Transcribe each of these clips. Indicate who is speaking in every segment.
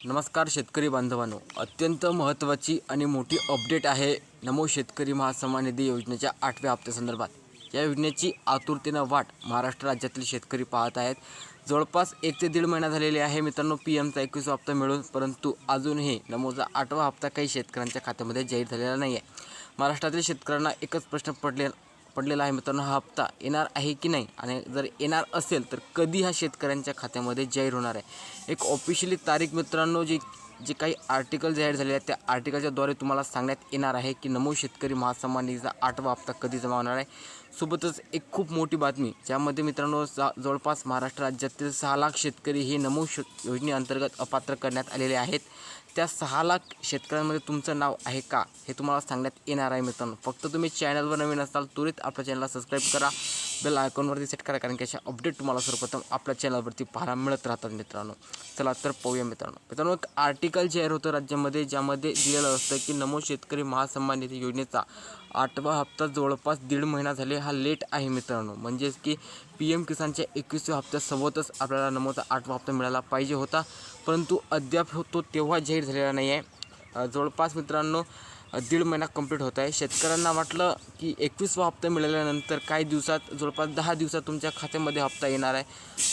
Speaker 1: नमस्कार शेतकरी बांधवांनो. अत्यंत महत्त्वाची आणि मोठी अपडेट आहे नमो शेतकरी महासन्मान निधी योजनेच्या आठव्या हप्त्यासंदर्भात या योजनेची आतुरतेनं वाट महाराष्ट्र राज्यातील शेतकरी पाहत आहेत. जवळपास एक ते दीड महिना झालेले आहे. मित्रांनो पी एमचा एकवीसवा हप्ता मिळून परंतु अजूनही नमोचा आठवा हप्ता काही शेतकऱ्यांच्या खात्यामध्ये जाहीर झालेला नाही आहे महाराष्ट्रातील शेतकऱ्यांना एकच प्रश्न पडले पडलेला आहे मित्रांनो हा हप्ता येणार आहे की नाही? आणि जर येणार असेल तर कधी हा शेतकऱ्यांच्या खात्यामध्ये जाहीर होणार आहे? एक ऑफिशियली तारीख मित्रांनो जी जे काही आर्टिकल जाहीर झालेले आहेत त्या आर्टिकलच्याद्वारे तुम्हाला सांगण्यात येणार आहे की नमो शेतकरी महासन्मान निधीचा आठवा हप्ता कधी जमा होणार आहे? सोबतच एक खूप मोठी बातमी ज्यामध्ये मित्रांनो जवळपास महाराष्ट्र राज्यातील सहा लाख शेतकरी हे नमो श योजनेअंतर्गत अपात्र करण्यात आलेले आहेत. त्या सहा लाख शेतकऱ्यांमध्ये तुमचं नाव आहे का? हे तुम्हाला सांगण्यात येणार आहे मित्रांनो. फक्त तुम्ही चॅनलवर नवीन असाल त्वरित आपल्या चॅनलला सबस्क्राईब करा. बेल आयकॉनवरती सेट करा कारण की अशा अपडेट तुम्हाला सर्वप्रथम आपल्या चॅनलवरती पाहायला मिळत राहतात मित्रांनो. चला तर पाहूया मित्रांनो. मित्रांनो एक आर्टिकल जाहीर होतं राज्यामध्ये ज्यामध्ये दिलेलं असतं की नमो शेतकरी महासन्मान निधी योजनेचा आठवा हप्ता जवळपास दीड महिना झाले हा लेट आहे मित्रांनो. म्हणजेच की पी एम किसानच्या एकवीसव्या हप्त्यासोबतच आपल्याला नमोचा आठवा हप्ता मिळाला पाहिजे होता. परंतु अद्याप तो तेव्हा जाहीर झालेला नाही आहे जवळपास मित्रांनो दीड महिना कंप्लीट होत आहे. शेतकऱ्यांना वाटलं की एकवीसवा हप्ता मिळाल्यानंतर काही दिवसात जवळपास दहा दिवसात तुमच्या खात्यामध्ये हप्ता येणार आहे.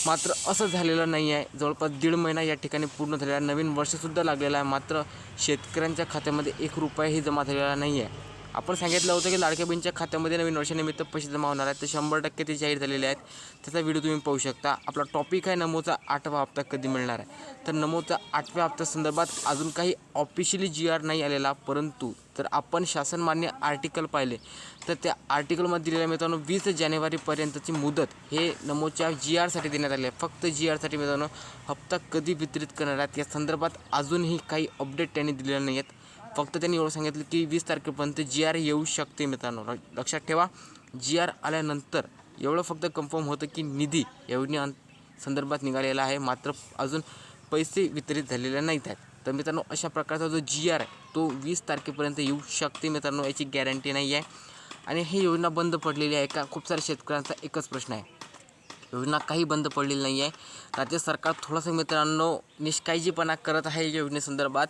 Speaker 1: मात्र असं झालेलं नाही आहे. जवळपास दीड महिना या ठिकाणी पूर्ण झालेला आहे. नवीन वर्षसुद्धा लागलेलं आहे. मात्र शेतकऱ्यांच्या खात्यामध्ये एक रुपयाही जमा झालेला नाही आहे. आपण सांगितलं होतं की लाडक्या बहिणीच्या खात्यामध्ये नवीन वर्षानिमित्त पैसे जमा होणार आहेत. तर शंभर टक्के ते जाहीर झालेले आहेत. त्याचा व्हिडिओ तुम्ही पाहू शकता. आपला टॉपिक आहे नमोचा आठवा हप्ता कधी मिळणार आहे? तर नमोचा आठव्या हप्त्यासंदर्भात अजून काही ऑफिशियली जी आर नाही आलेला परंतु तर आपण शासनमान्य आर्टिकल पाहिले. तर त्या आर्टिकलमध्ये दिलेल्या मित्रांनो वीस जानेवारीपर्यंतची मुदत हे नमोच्या जी आरसाठी देण्यात आली आहे. फक्त जी आरसाठी मित्रांनो हप्ता कधी वितरित करणार आहेत? या संदर्भात अजूनही काही अपडेट त्यांनी दिलेले नाही आहेत. फक्त त्यांनी एवढं सांगितलं की वीस तारखेपर्यंत जी आर येऊ शकते मित्रांनो. लक्षात ठेवा जी आर आल्यानंतर एवढं फक्त कन्फर्म होतं की निधी योजने संदर्भात निघालेला आहे. मात्र अजून पैसे वितरित झालेले नाहीत आहेत. तर मित्रांनो अशा प्रकारचा जो जी आर आहे तो वीस तारखेपर्यंत येऊ शकते मित्रांनो याची गॅरंटी नाही आहे. आणि ही योजना बंद पडलेली आहे का? खूप साऱ्या शेतकऱ्यांचा एकच प्रश्न आहे. योजना काही बंद पडलेली नाही आहे. राज्य सरकार थोडंसं मित्रांनो निष्काळजीपणा करत आहे योजनेसंदर्भात.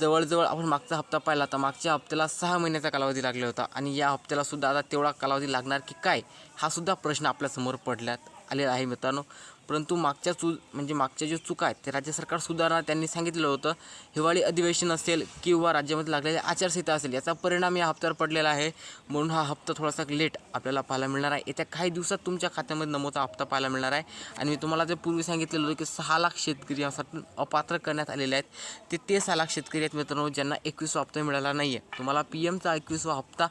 Speaker 1: जवळजवळ आपण मागचा हप्ता पाहिला तर मागच्या हप्त्याला सहा महिन्याचा कालावधी लागला होता. आणि या हप्त्याला सुद्धा आता तेवढा कालावधी लागणार की काय? हा सुद्धा प्रश्न आपल्यासमोर पडल्यात आलेला आहे मित्रांनो. परंतु मागच्या चू म्हणजे मागच्या ज्या चुका आहेत ते राज्य सरकार सुधारणा त्यांनी सांगितलं होतं. हिवाळी अधिवेशन असेल किंवा राज्यामध्ये लागलेली आचारसंहिता असेल याचा परिणाम या हप्त्यावर पडलेला आहे. म्हणून हा हप्ता थोडासा लेट आपल्याला पाहायला मिळणार आहे. येत्या काही दिवसात तुमच्या खात्यामध्ये नमोचा हप्ता पाहायला मिळणार आहे. आणि मी तुम्हाला जे पूर्वी सांगितलेलं होतं की सहा लाख शेतकरी यासाठी अपात्र करण्यात आलेले आहेत. ते ते सहा लाख शेतकरी आहेत मित्रांनो ज्यांना एकवीसवा हप्ता मिळाला नाही आहे तुम्हाला पी एमचा एकवीसवा हप्ता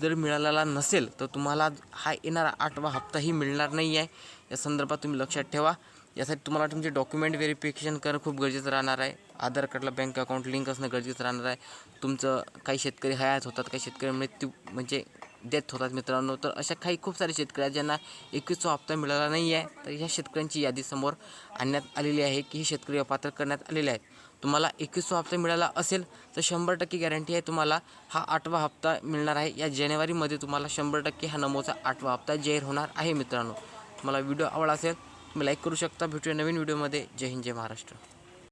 Speaker 1: जर मिळालेला नसेल तर तुम्हाला हा येणारा आठवा हप्ताही मिळणार नाही आहे या संदर्भात तुम्ही लक्षात ठेवा. यासाठी तुम्हाला तुमचे डॉक्युमेंट व्हेरिफिकेशन करणं खूप गरजेचं राहणार आहे. आधार कार्डला बँक अकाउंट लिंक असणं गरजेचं राहणार आहे. तुमचं काही शेतकरी हयात होतात काही शेतकरी मृत्यू म्हणजे डेथ होतात मित्रांनो. तर अशा काही खूप सारे शेतकरी आहेत ज्यांना एकवीसचा हप्ता मिळाला नाही आहे तर ह्या शेतकऱ्यांची यादी समोर आणण्यात आलेली आहे की हे शेतकरी अपात्र करण्यात आलेले आहेत. तुम्हाला एकवीसवा हप्ता मिळाला असेल तर शंभर टक्के गॅरंटी आहे तुम्हाला हा आठवा हप्ता मिळणार आहे. या जानेवारीमध्ये तुम्हाला शंभर टक्के हा नमोचा आठवा हप्ता जाहीर होणार आहे मित्रांनो. तुम्हाला व्हिडिओ आवडला असेल तुम्ही लाईक करू शकता. भेटूया नवीन व्हिडिओमध्ये. जय हिंद जय महाराष्ट्र.